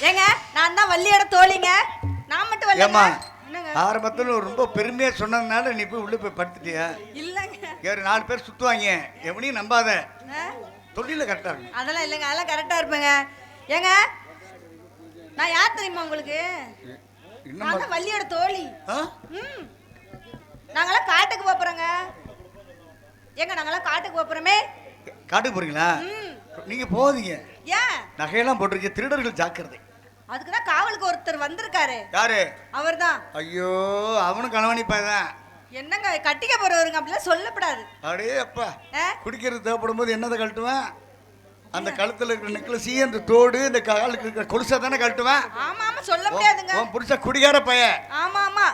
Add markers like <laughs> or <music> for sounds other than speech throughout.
ஏங்க நான் தான் வள்ளியோட தோழிங்க. நான் மட்டும் வரலங்க ஏம்மா என்னங்க? ஆரம்பத்தில் ரொம்ப பெருமையா சொன்னதுனால நீ போய் உள்ள போய் படுத்துட்டியா? இல்லங்க. வேறு நாலு பேர் சுத்துவாங்க. எவனையும் நம்பாத. ஆ? தொழில கரெக்டா இருக்கும் அதெல்லாம் இல்லைங்க அதெல்லாம் கரெக்டா இருப்பேங்க. ஏங்க நான் யார் தெரியுமா உங்களுக்கு? இன்னும் நான் தான் வள்ளியோட தோழி. ஆ? ம். நாங்களாம் காட்டுக்கு போறோங்க. ஏங்க நாங்களாம் காட்டுக்கு போறோமே. காட்டுக்கு போறீங்களா? ம். நீங்க போகாதீங்க. ஏன்? நகையெல்லாம் போட்டிருக்க திருடர்கள் ஜாக்கிரதை. அதுக்கு தான் காவலுக்கு ஒருத்தர் வந்திருக்காரு. யாரு? அவர்தான். ஐயோ அவனும் கணவனிப்பாய் தான் என்னங்க கட்டிக்க போறவருங்க அப்படிலாம் சொல்லப்படாது. அடே அப்பா? குடிக்கிறது தேவைப்படும் போது என்னதை கழட்டுவேன்? அந்த கழுத்துல இருக்கிற நெக்லசி அந்த தோடு இந்த காலுக்கு இருக்கிற கொலுசை தானே கழட்டுவேன்? ஆமா ஆமா சொல்ல முடியாதுங்க. உன் புருஷ குடிகார பையன் ஆமா ஆமா.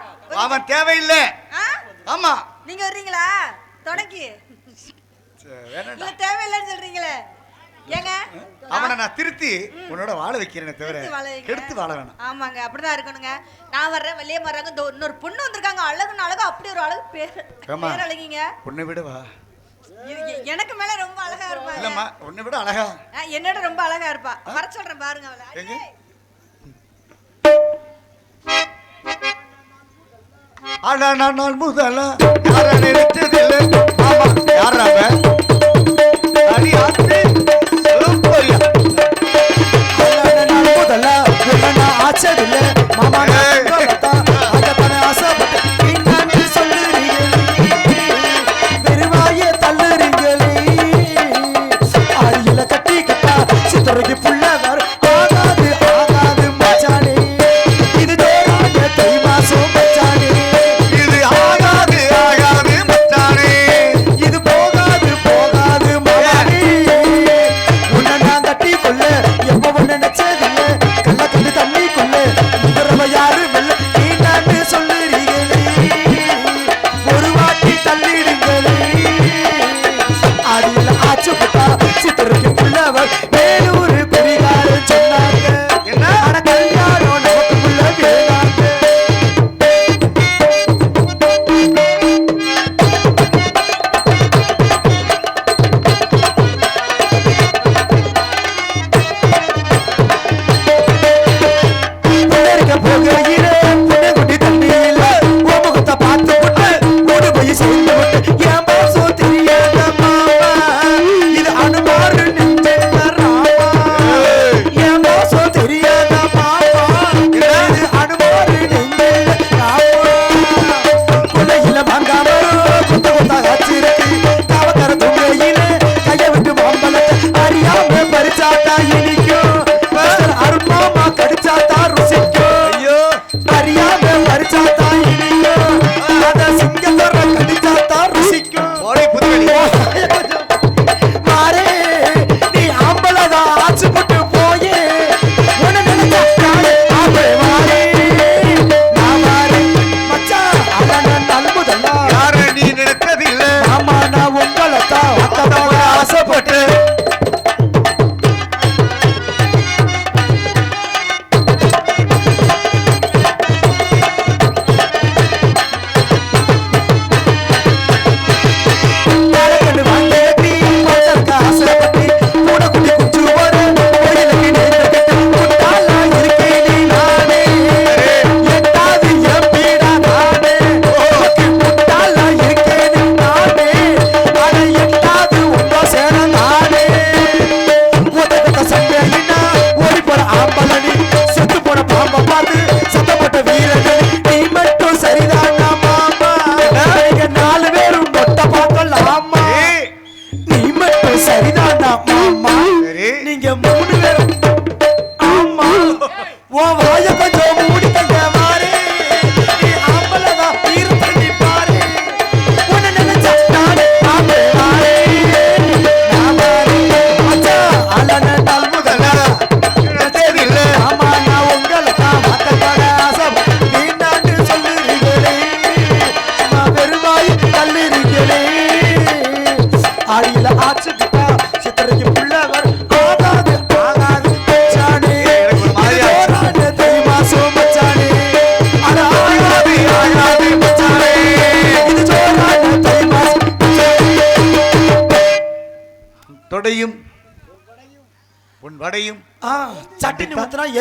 அவன் தேவையில்லை? ஆமா. நீங்க வர்றீங்களா? தொடக்கி. தேவையில்லைன்னு சொல்றீங்களே. ஏங்க? அவனை நான் திருத்தி உன்னோட வாழ வைக்கிறேனே தவிர கெடுத்து வாழ வேணாம். ஆமாங்க அப்படிதான் இருக்கணுங்க. நான் வர்றேன் வெளியே வர்றாங்க. இன்னொரு பொண்ணு வந்திருக்காங்க. அழகுன்னு அழகு அப்படி ஒரு அழகு பேர்? பேர் அழகிங்க. உன்னை விட வா. இது எ- எனக்கு மேல ரொம்ப அழகா இருப்பாங்க இல்லம்மா உன்னை விட அழகா. என்னோட ரொம்ப அழகா இருப்பா. வர சொல்றேன் பாருங்க அவளை. ஆனா நான் முதல்ல யார நினைச்சதில்லை. ஆமா யாரா அவன்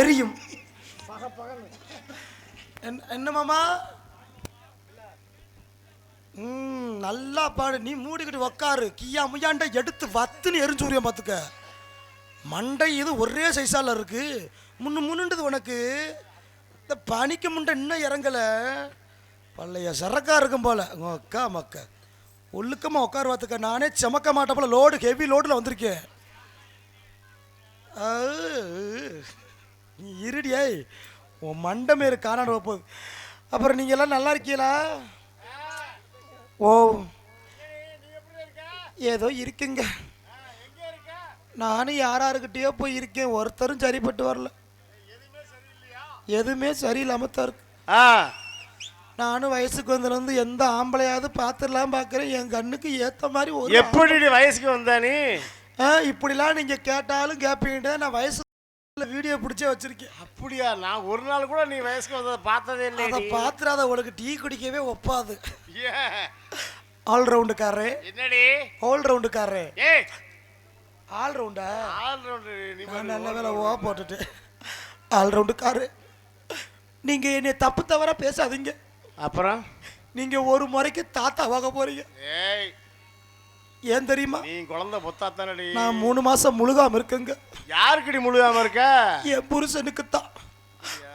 எரியும் என்ன- மாமா? ம் நல்லா பாடு. நீ மூடிக்கிட்டு உக்காரு. கியா முயாண்ட எடுத்து வத்துன்னு எரிஞ்சு பார்த்துக்க மண்டை இது ஒரே சைஸால் இருக்கு. முன்னு முன்னுண்டது உனக்கு. இந்த பனிக்கு முண்டை இன்னும் இறங்கலை. பள்ளைய சரக்கா இருக்கும் போல. உங்க அக்கா மக்க. ஒழுக்கமா உட்கார பார்த்துக்க நானே செமக்க மாட்டேன் போல. லோடு ஹெவி லோடில் வந்திருக்கேன். ஆ, நீ இருடியாய் உன் மண்டமேரு காணாட போகுது. அப்புறம் நீங்க எல்லாம் நல்லா இருக்கீங்களா? ஓ. ஏதோ இருக்குங்க. நானும் யாராருக்கிட்டேயோ போய் இருக்கேன். ஒருத்தரும் சரிப்பட்டு வரல. எதுவுமே சரியில்லாம தான் இருக்கு. ஆ. நானும் வயசுக்கு வந்ததுலேருந்து எந்த ஆம்பளையாவது பார்த்துடலாம் பார்க்குறேன். என் கண்ணுக்கு ஏற்ற மாதிரி ஒரு எப்படி வயசுக்கு வந்தா நீ? இப்படிலாம் நீங்க கேட்டாலும் கேட்பீங்க நான் வயசு வீடியோ பிடிச்சே வச்சிருக்கேன். அப்படியா? நான் ஒரு நாள் கூட நீ வயசுக்கு வந்ததை பார்த்ததே இல்லை அதை பார்த்துறாத உனக்கு டீ குடிக்கவே ஒப்பாது. ஏன்? ஆல்ரவுண்டுக்காரரு. என்னடி? ஆல்ரவுண்டுக்காரரு. ஏய். ஆல்ரவுண்டா? ஆல்ரவுண்டு நீ நான் நல்ல வேலை ஓ போட்டுட்டு ஆல்ரவுண்டுக்காரு நீங்க என்னை தப்பு தவறா பேசாதீங்க. அப்புறம்? நீங்க ஒரு முறைக்கு தாத்தாவாக போறீங்க. ஏய். ஏன் தெரியுமா? நீ குழந்தை பொத்தாத்தானடி. நான் மூணு மாசம் முழுகாம இருக்கேங்க. யாருக்குடி முழுகாம இருக்க? என் புருஷனுக்கு தான்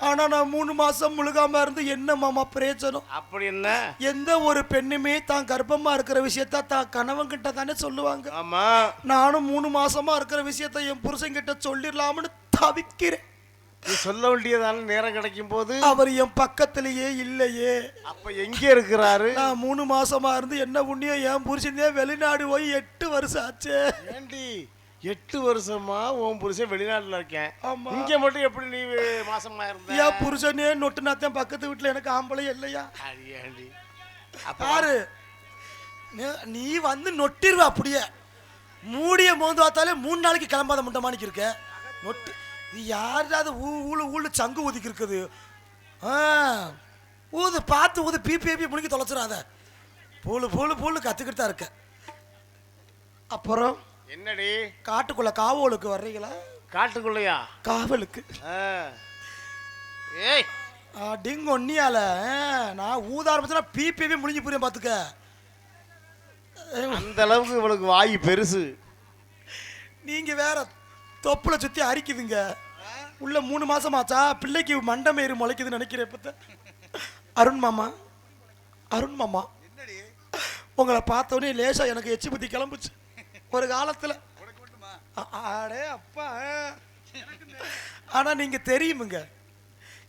ஆனா நான் மூணு மாசம் முழுகாம இருந்து என்ன மாமா பிரயோஜனம்? அப்படி என்ன? எந்த ஒரு பெண்ணுமே தான் கர்ப்பமா இருக்கிற விஷயத்த தான் கணவன் கிட்ட தானே சொல்லுவாங்க. ஆமா. நானும் மூணு மாசமா இருக்கிற விஷயத்த என் புருஷன் கிட்ட சொல்லிடலாம்னு தவிக்கிறேன். சொல்ல வேண்டியதான நேரம் கிடைக்கும் போது அவர் என் பக்கத்திலேயே இல்லையே. அப்ப எங்க இருக்கிறாரு? நான் மூணு மாசமா இருந்து என்ன புண்ணியம் என் புருஷனே வெளிநாடு போய் எட்டு வருஷம் ஆச்சு. ஏண்டி எட்டு வருஷமா உன் புருஷன் வெளிநாட்டுல இருக்கேன். ஆமா. இங்க மட்டும் எப்படி நீ மாசமா இருந்த? என் புருஷனே நொட்டு நாத்தேன் பக்கத்து வீட்டுல எனக்கு ஆம்பளை இல்லையா? அப்ப பாரு நீ- வந்து நொட்டிருவ அப்படியே. மூடிய மோந்து பார்த்தாலே மூணு நாளைக்கு கிளம்பாத முண்டமானிக்கு இருக்க. நொட்டு இது யாராவது ஊ ஊழு ஊழு சங்கு ஊதிக்கு இருக்குது ஆ ஊது பார்த்து ஊது பிபி பிபி முடிக்க தொலைச்சிடாத பூளு பூளு பூளு கற்றுக்கிட்டு தான் இருக்க அப்புறம் என்னடி? காட்டுக்குள்ள காவலுக்கு வர்றீங்களா? காட்டுக்குள்ளையா? காவலுக்கு. ஏய்! டிங் ஒன்னியால நான் ஊத ஆரம்பிச்சா பிபிபி முடிஞ்சு புரியும் பார்த்துக்க அந்த அளவுக்கு இவளுக்கு வாய் பெருசு. நீங்க வேற தொப்புல சுத்தி அரிக்குதுங்க. உள்ள மூணு மாசமாச்சா பிள்ளைக்கு மண்டமேறு முளைக்குதுன்னு நினைக்கிறேன் இப்ப அருண் மாமா அருண் மாமா. உங்களை பார்த்தோன்னே லேசா எனக்கு எச்சி புத்தி கிளம்புச்சு. ஒரு காலத்துல. அடே அப்பா. ஆனா நீங்க தெரியுமுங்க.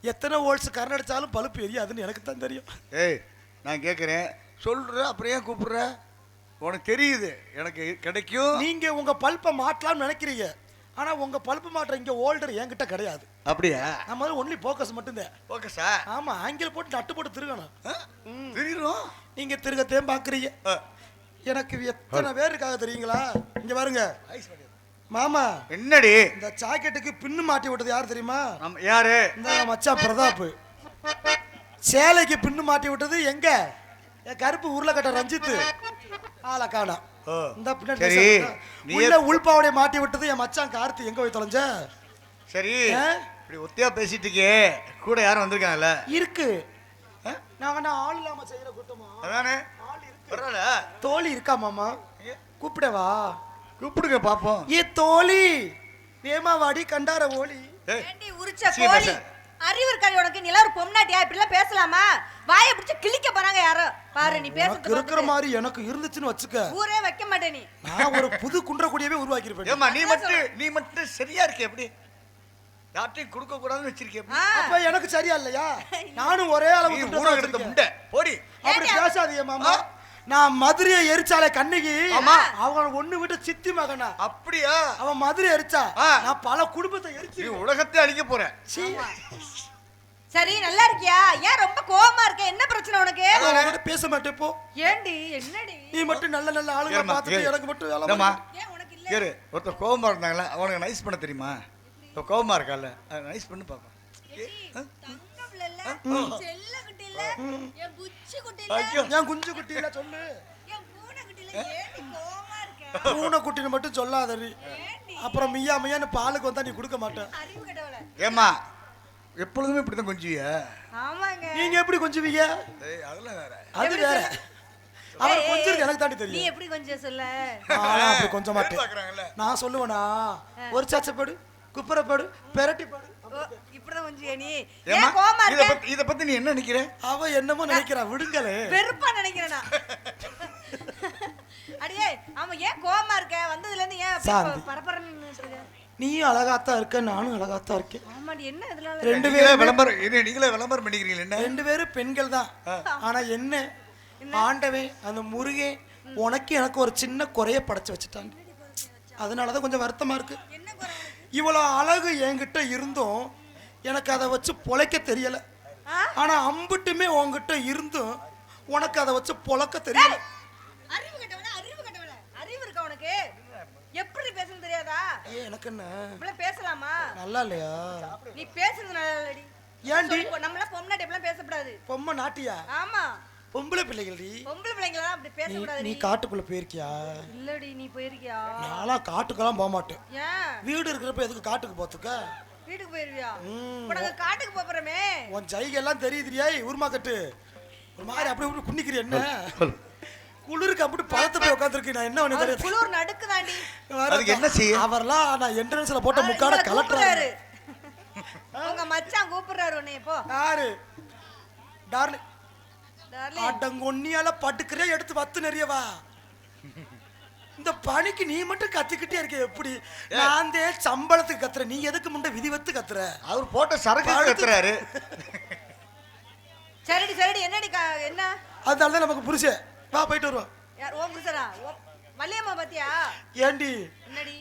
எத்தனை வோல்ட்ஸ் கரண்ட் அடிச்சாலும் பல்ப் எரியாதுன்னு எனக்கு தான் தெரியும். ஏய் நான் கேட்குறேன் சொல்ற அப்புறம் ஏன் கூப்பிடுற? உனக்கு தெரியுது. எனக்கு கிடைக்கும். நீங்க உங்க பல்பை மாட்டலாம்னு நினைக்கிறீங்க. ஆனா உங்க பல்ப் மாற்ற இங்க ஓல்டர் என்கிட்ட கிடையாது. அப்படியா? நம்ம ஒன்லி ஃபோக்கஸ் மட்டும்தான். சார் ஆமா ஆங்கில போட்டு நட்டு போட்டு திருகணும். தெரியும் நீங்க திருகத்தையும் பாக்குறீங்க எனக்கு எத்தனை பேர் இருக்காங்க தெரியுங்களா? இங்க பாருங்க. மாமா என்னடி? இந்த ஜாக்கெட்டுக்கு பின்னு மாட்டி விட்டது யார் தெரியுமா? நம்ம யாரு? இந்த மச்சான் பிரதாப் சேலைக்கு பின்னு மாட்டி விட்டது எங்க? கருப்பு உருளைக்கட்ட ரஞ்சித் ஆளை காணோம் ஓ. இந்த பின்னாடி உள்ள உள்பாவடைய மாட்டி விட்டது என் மச்சான் கார்த்தி. எங்க போய் தொலைஞ்ச? சரி? இப்படி ஒத்தியா பேசிட்டு இருக்கே. கூட யாரும் வந்திருக்காங்கல்ல? இருக்கு. நாங்க நான் ஆள் இல்லாம செய்யற குத்தமா அதானே? பரவாயில்ல. தோழி இருக்கா மாமா? கூப்பிடவா? கூப்பிடுங்க பாப்போம். ஏ தோழி. வேமாவாடி கண்டார ஓலி. ஏண்டி உரிச்ச கோழி. அறிவு இருக்காடி உனக்கு நீ எல்லாம் ஒரு பொம்னாட்டியா? இப்படிலாம் பேசலாமா? வாயை பிடிச்சு கிழிக்க போறாங்க யாரோ. பாரு நீ பேசுறது இருக்கிற. மாதிரி எனக்கு இருந்துச்சுன்னு வச்சுக்க. ஊரே வைக்க மாட்டே நீ. நான் ஒரு புது குன்றக்கூடியவே உருவாக்கியிருப்பேன் ஏம்மா நீ மட்டும் நீ மட்டும் சரியா இருக்க எப்படி? யார்ட்டையும் கொடுக்க கூடாதுன்னு வச்சிருக்கே ஆ, அப்ப எனக்கு சரியா இல்லையா? <laughs> நானும் ஒரே அளவு எடுத்த வச்சிருக்கேன். முண்டை. போடி. அப்படி? பேசாதீங்க மாமா. நான் மதுரையை எரிச்சாலே கண்ணகி. ஆமா. அவன் ஒண்ணு விட்டு சித்தி மகனா. அப்படியா? அவன் மதுரை எரிச்சா? ஆ. நான் பல குடும்பத்தை நீ எரிச்சு உலகத்தை அழிக்க போற. சீ. சரி நல்லா இருக்கியா? ஏன் ரொம்ப கோவமா இருக்க? என்ன பிரச்சனை உனக்கு? நான் உன்கிட்ட பேச மாட்டேன் இப்போ ஏண்டி? என்னடி? நீ மட்டும் நல்ல நல்ல ஆளுங்க பார்த்துட்டு ஏறு. எனக்கு மட்டும் வேலை இல்ல? கேரு ஒருத்தர் கோவமா இருந்தாங்களா அவனுக்கு நைஸ் பண்ண தெரியுமா? இப்போ கோவமா இருக்கால நைஸ் பண்ணி பார்ப்போம் தங்க பிள்ளைல செல்ல குட்டி இல்ல என் புச்சி குட்டி இல்ல ஐயோ என் குஞ்சு குட்டியில சொல்லு என் பூனை குட்டி இல்ல ஏண்டி கோவமா இருக்க பூனை குட்டின்னு மட்டும் சொல்லாதரி அப்புறம் மியா மியான்னு பாலுக்கு வந்தா நீ கொடுக்க மாட்டேன் அறிவு கெட்டவள ஏமா எப்பொழுதுமே இப்படிதான் கொஞ்சிய ஆமாங்க நீங்க எப்படி கொஞ்சுவீங்க ஏய் அதெல்லாம் வேற அது வேற அவர் கொஞ்சம் எனக்கு தாண்டி நீ தெரியும் எப்படி கொஞ்சம் சொல்ல நான்லாம் அப்படி கொஞ்சம் மாட்டேன் நான் சொல்லுவேனா ஒரு சாச்சப்படு குப்புறப்படு பெரட்டி படு ஓ, இப்படிதான் கொஞ்சம் நீ. ஏன் கோமா இத இருக்க? பத்தி இத பத்தி நீ என்ன நினைக்கிற? அவ என்னமோ நினைக்கிறா விடுங்களே. வெறுப்பா நினைக்கிறேன்? நான் அடியே ஆமா ஏன் கோமா இருக்க? வந்ததுல இருந்து ஏன் சாந்தி. பரபரன்னு? நீயும் அழகாத்தான் இருக்க நானும் அழகாத்தான் இருக்கேன். ஆமாடி என்ன இதனால ரெண்டு நீங்களே பேரும் விளம்பரம் இது நீங்களே விளம்பரம் பண்ணிக்கிறீங்க என்ன? ரெண்டு பேரும் பெண்கள் தான். ஆனா என்ன? ஆண்டவே அந்த முருகே உனக்கு எனக்கு ஒரு சின்ன குறைய படைச்சு வச்சுட்டாங்க. அதனாலதான் கொஞ்சம் வருத்தமா இருக்கு. என்ன குறை? இவ்வளோ அழகு என்கிட்ட இருந்தும் எனக்கு அதை வச்சு பொழைக்க தெரியல? ஆனா அம்புட்டுமே உன்கிட்ட இருந்தும் உனக்கு அதை வச்சு பொழக்க தெரியல. அறிவு கட்டவன அறிவு கட்டவன அறிவு இருக்கா உனக்கு? எப்படி பேசணும் தெரியாதா? ஏ எனக்கு என்ன? பேசலாமா? நல்லா இல்லையா? நீ பேசுறது நல்லா இல்லடி. ஏன்டி? நம்மளாம் பொம்னாட்டி எப்படிலாம் பேசக்கூடாது. பொம்மை நாட்டியா? ஆமா. பொம்பளை பிள்ளைகள்டி. பொம்பளை பிள்ளைங்களாம் அப்படி பேசக்கூடாது நீ காட்டுக்குள்ள போயிருக்கியா? இல்லடி நீ போயிருக்கியா? நான்லாம் காட்டுக்கெல்லாம் போக மாட்டேன் ஏன்? வீடு இருக்கிறப்ப எதுக்கு காட்டுக்கு போத்துக்க வீட்டுக்கு போயிருவியா? நாங்க காட்டுக்கு போறோமே. உன் ஜைகெல்லாம் தெரியுதுரியா உருமா கட்டு. ஒரு மாதிரி அப்படி இப்படி குன்னிக்கிற என்ன? குளிருக்கு அப்படி பழத்து போய் உட்காந்துருக்கு நான் என்ன பண்ணி குளிர் நடுக்குதாண்டி. அதுக்கு என்ன செய்ய? அவர்லாம் நான் என்ட்ரன்ஸ்ல போட்ட முக்காட கலட்டுறாரு. உங்க மச்சான் கூப்பிடுறாரு உன்னை இப்போ. யாரு? டார்லிங். அடங்கொன்னியால பட்டுக்கிறே எடுத்து வத்து நிறையவா? இந்த பணிக்கு நீ மட்டும் கத்திக்கிட்டே இருக்க எப்படி? நான் தான் சம்பளத்துக்கு கத்துற நீ எதுக்கு முன்ன விதி வத்து கத்துற? அவர் போட்ட சரக்கு கத்துறாரு. <laughs> சரிடி சரிடி. என்னடி கா- என்ன? அதனால தான் நமக்கு புருஷன் வா போயிட்டு வருவோம். யார் ஓ புருஷனா ஓ வள்ளியம்மா பாத்தியா? ஏண்டி? என்னடி?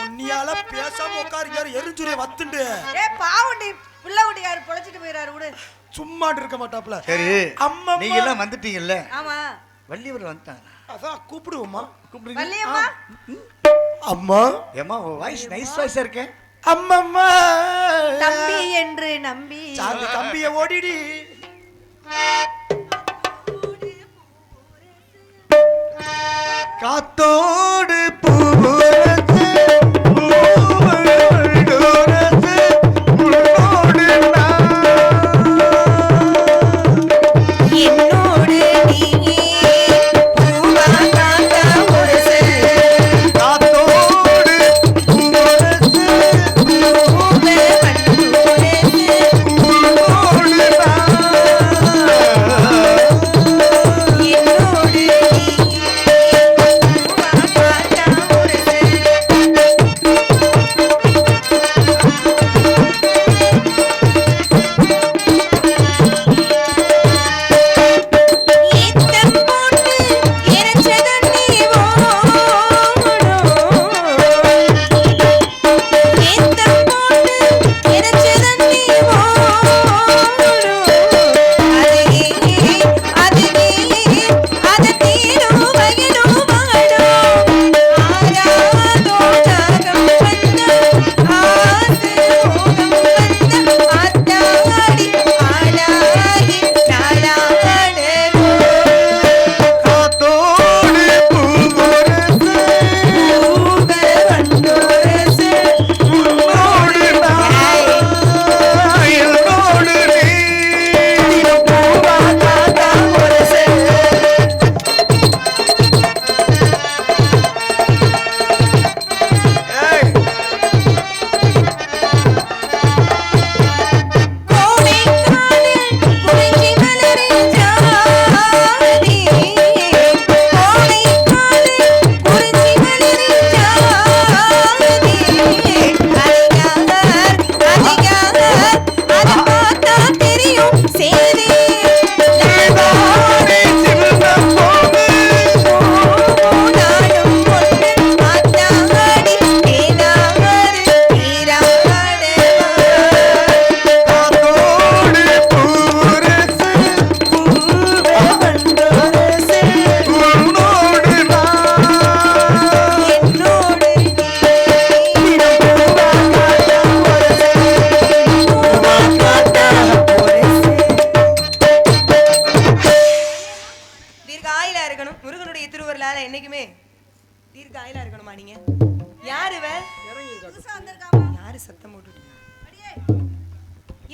உன்னியால பேசாம உட்காரு யாரு எரிஞ்சுரிய வத்துண்டு. ஏ பாவண்டி பிள்ளை குட்டிக்காரு பொழைச்சிட்டு போயிறாரு விடு சும்மாட்டு இருக்க மாட்டாப்ல சரி அம்மம்மா. நீங்க எல்லாம் வந்துட்டீங்கல்ல? ஆமா. வள்ளியவர் வந்துட்டாங்க அதான் கூப்பிடுவோமா கூப்பிடுங்க அம்மா. ஏமா வாய்ஸ் நைஸ் வாய்ஸா இருக்கேன் அம்மம்மா. தம்பி என்று நம்பி. சாந்தி தம்பிய ஓடிடி. காத்தோடு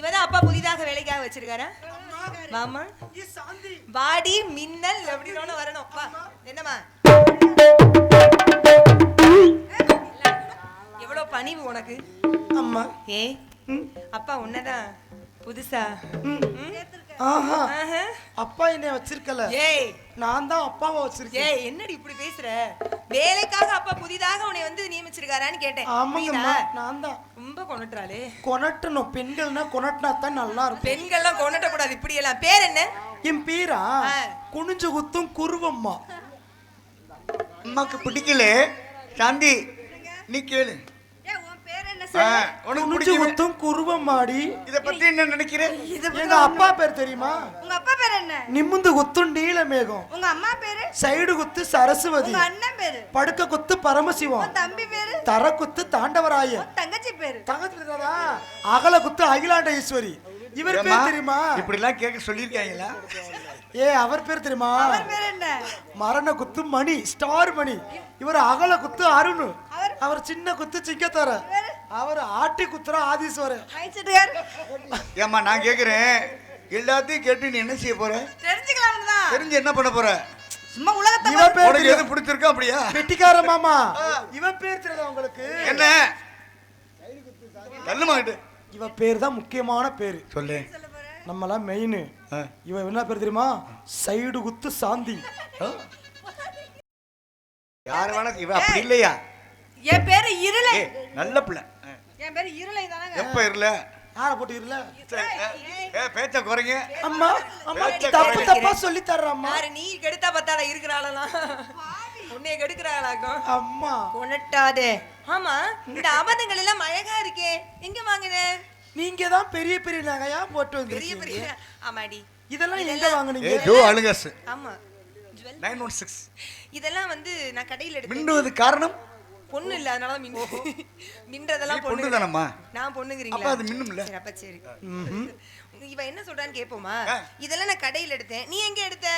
இவதான் அப்பா புதிதாக வேலைக்காக வச்சிருக்காரா? மாமா? வாடி மின்னல் அப்படின்னு வரணும். வா. என்னம்மா? எவ்வளவு பணிவு உனக்கு? அம்மா. ஏ? அப்பா உன்னதான் புதுசா. அப்பா என்னை வச்சிருக்கல. ஏய். நான் தான் அப்பாவை வச்சிருக்கேன். ஏய் என்னடி இப்படி பேசுற? வேலைக்காக அப்பா புதிதாக உன்னை வந்து நியமிச்சிருக்காரான்னு கேட்டேன். ஆமாங்கம்மா? நான் தான். ரொம்ப கொண்டுட்டாளே கொனட்டணும் பெண்கள்னா கொனட்டினா தான் நல்லா இருக்கும். பெண்கள்லாம் கொண்டுட்ட கூடாது இப்படி எல்லாம் பேர் என்ன? என் பேரா. குனிஞ்சு குத்தும் குருவம்மா. அம்மாக்கு பிடிக்கல. சாந்தி நீ கேளு ஏ உன் பேர் என்ன ஆ, சார் உனக்கு குத்தும் குருவம்மாடி இத பத்தி என்ன நினைக்கிற? எங்க அப்பா பேர் தெரியுமா? உங்க அப்பா பேர் என்ன? நிமிந்து குத்தும் நீலமேகம் உங்க அம்மா பேரு? சைடு குத்து சரஸ்வதி. உங்க அண்ணன் பேரு? படுக்க குத்து பரமசிவம். உன் தம்பி பேரு? தர குத்து தாண்டவராய உன் தங்கச்சி பேரு? தங்கத்துல அகல குத்து அகிலாண்ட ஈஸ்வரி. இவர் பேர் தெரியுமா? இப்படி எல்லாம் கேட்க சொல்லிருக்காங்களா ஏ அவர் பேர் தெரியுமா? அவர் பேர் என்ன? மரண குத்து மணி ஸ்டார் மணி. இவர் அகல குத்து அருண். அவர்? அவர் சின்ன குத்து சிங்கத்தர அவர் ஆட்டி குத்துற ஆதீஸ்வரர். வயசுட்டுக்கார் ஏம்மா நான் கேக்குறேன். எல்லாத்தையும் கேட்டு நீ என்ன செய்ய போற? தெரிஞ்சுக்கலாம் தான். தெரிஞ்சு என்ன பண்ண போற? சும்மா உலகத்தை இவன் பேர் எது. பிடிச்சிருக்கோ அப்படியா? வெட்டிக்கார மாமா. இவன் பேர் தெரியாதா உங்களுக்கு? என்ன? இவ பேர் தான் முக்கியமான பேரு. சொல்லு. நம்மலாம் மெயின். இவன் என்ன பேர் தெரியுமா? சைடு குத்து சாந்தி யார் வேணா இவ அப்படி இல்லையா? என் பேரு இருளை. நல்ல பிள்ளை. என் பேரு இருளை தானங்க. எப்ப இருல யார போட்டுக்கிறல சரி, ஏ பேச்ச குறைங்க. அம்மா அம்மா தப்பு. தப்பா சொல்லி தர்றம்மா. யாரு நீ கெடுத்தா பத்தாடா இருக்கிறாளலாம் உன்னைய கெடுக்கிறாளாக்கும். அம்மா. கொணட்டாதே ஆமா இந்த அபதங்கள் எல்லாம் அழகா இருக்கே. எங்க வாங்குன? நீங்க தான் பெரிய பெரிய நகையா போட்டு பெரிய வந்திருக்கீங்க பெரிய ஆமாடி. இதெல்லாம் எங்க ஏ வாங்குனீங்க? ஜோ அழுகாஸ் ஆமா. Jewel nine one six. இதெல்லாம் வந்து நான் கடையில எடுத்தேன் மின்னுவது காரணம்? பொண்ணு இல்ல அதனால மின் <laughs> மின்றதெல்லாம் நீ பொண்ணு பொண்ணு தானம்மா? நான் அப்ப பொண்ணுங்கிறீங்களா அது மின்னும்ல. சரி அப்ப சரி. இவ என்ன சொல்றான்னு கேப்போமா? ஆ. இதெல்லாம் நான் கடையில எடுத்தேன். நீ எங்க எடுத்த?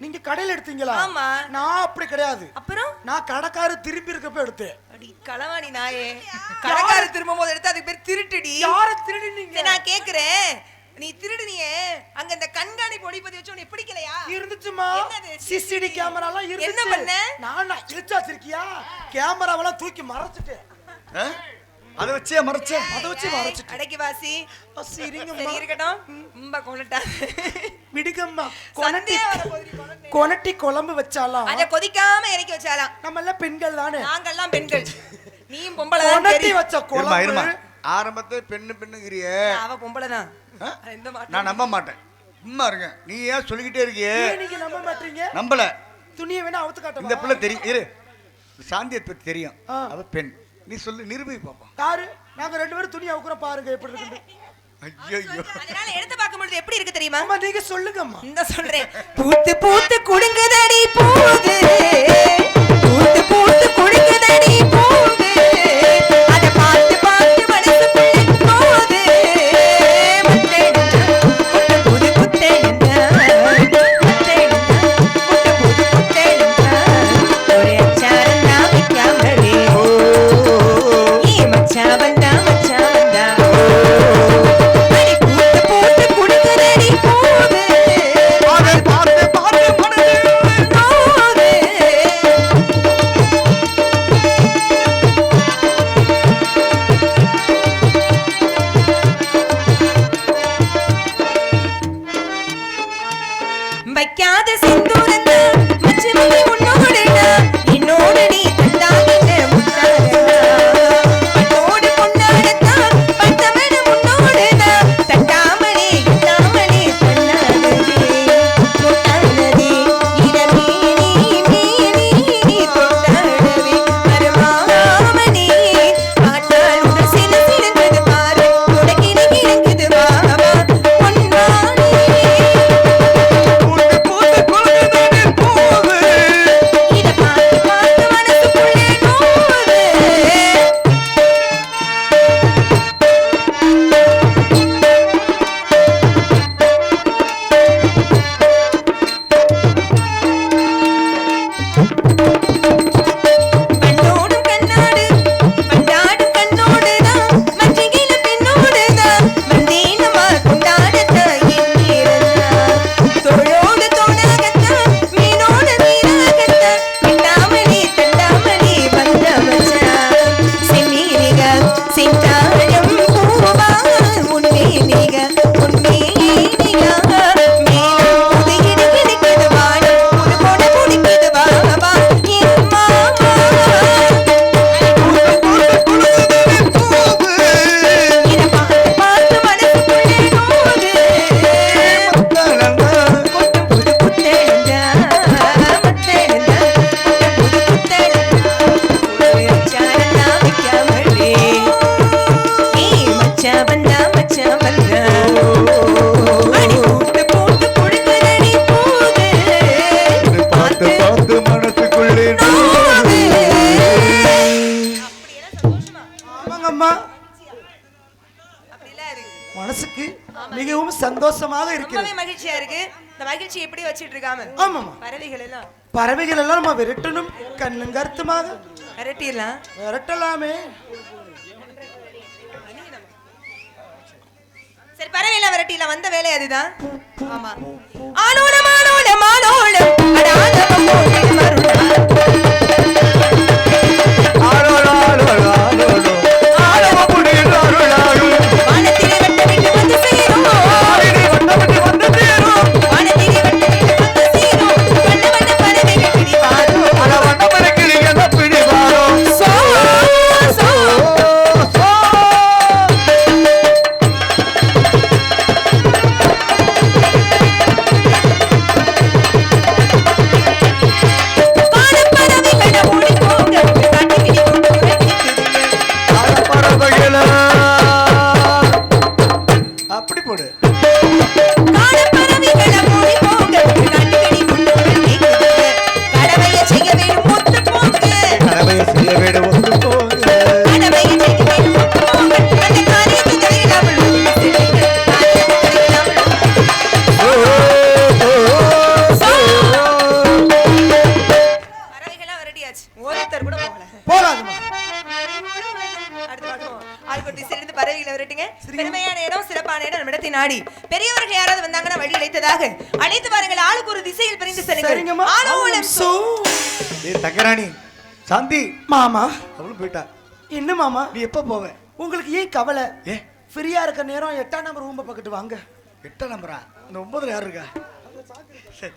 நீங்க கடையில எடுத்தீங்களா? ஆமா. நான் அப்படி கிடையாது. அப்புறம்? நான் கடைக்காரு திருப்பி இருக்கப்ப எடுத்தேன். அடி களவாணி நாயே. கடைக்கார திரும்பும் போது எடுத்து அதுக்கு பேர் திருட்டுடி. யார திருடினீங்க? நான் கேக்குறேன். நீ திருடுனியே. அங்க இந்த கண்காணிப்பு ஒளிப்பதி வச்சு உன்னை பிடிக்கலையா? இருந்துச்சுமா? சிசிடி கேமரா எல்லாம் இருந்துச்சு. என்ன பண்ண? நான் இழுச்சா வச்சிருக்கியா கேமராவெல்லாம் தூக்கி மறைச்சிட்டேன். ஆ? அதை வச்சே மறைச்சேன் அதை வச்சு மறைச்சிட்டேன். அடக்கி வாசி. சரிங்கம்மா. சரி இருக்கட்டும். ரொம்ப கொண்டுட்டா விடுங்கம்மா. கொனட்டி. கொனட்டி குழம்பு வச்சாலாம். அத கொதிக்காம இறக்கி வச்சாலாம். நம்ம எல்லாம் பெண்கள் தானே? நாங்கெல்லாம் பெண்கள். நீயும் பொம்பளை கொனட்டி வச்ச குழம்பு. ஆரம்பத்துல பெண்ணு பெண்ணுங்கிறிய. அவ பொம்பளை தான். நான் நம்ப மாட்டேன். சும்மா இருங்க. நீ ஏன் சொல்லிக்கிட்டே இருக்கியே? நீங்க நம்ப மாட்டீங்க? நம்பல. துணியை வேணா அவுத்து இந்த காட்டவா பிள்ளை தெரியும் இரு. சாந்தியை பத்தி தெரியும். அவ பெண். நீ சொல்லு நிரூபி பாப்போம் யாரு? நாங்க ரெண்டு பேரும் துணி அவுக்குறோம் பாருங்க எப்படி இருக்கு ஐயோ அதனால எடுத்து பார்க்கும்பொழுது எப்படி இருக்கு தெரியுமா? அம்மா நீங்க சொல்லுங்கம்மா. இந்த சொல்றேன். பூத்து பூத்து குடுங்குதடி பூது பூத்து பூத்து சந்தோஷமாக இருக்கிறது. மகிழ்ச்சியா இருக்கு. இந்த மகிழ்ச்சி எப்படி வச்சிட்டு இருக்காம? ஆமாமா பறவைகள் எல்லாம். பறவைகள் எல்லாம் நம்ம விரட்டணும் கண்ணும் கருத்துமாக. விரட்டிடலாம். விரட்டலாமே. சரி பறவையெல்லாம் விரட்டிடலாம். வந்த வேலை அதுதான். ஆமா. ஆனோலம் ஆனோலம் ஆனோலம் சாந்தி! மாமா. அவளும் போயிட்டா. என்ன மாமா? நீ எப்ப போவ? உங்களுக்கு ஏன் கவலை? ஏ? ஃப்ரீயா இருக்க நேரம் எட்டாம் நம்பர் ரூம்ப பக்கத்து வாங்க. எட்ட நம்பரா? அந்த ஒன்பதுல யாரு இருக்கா? சரி.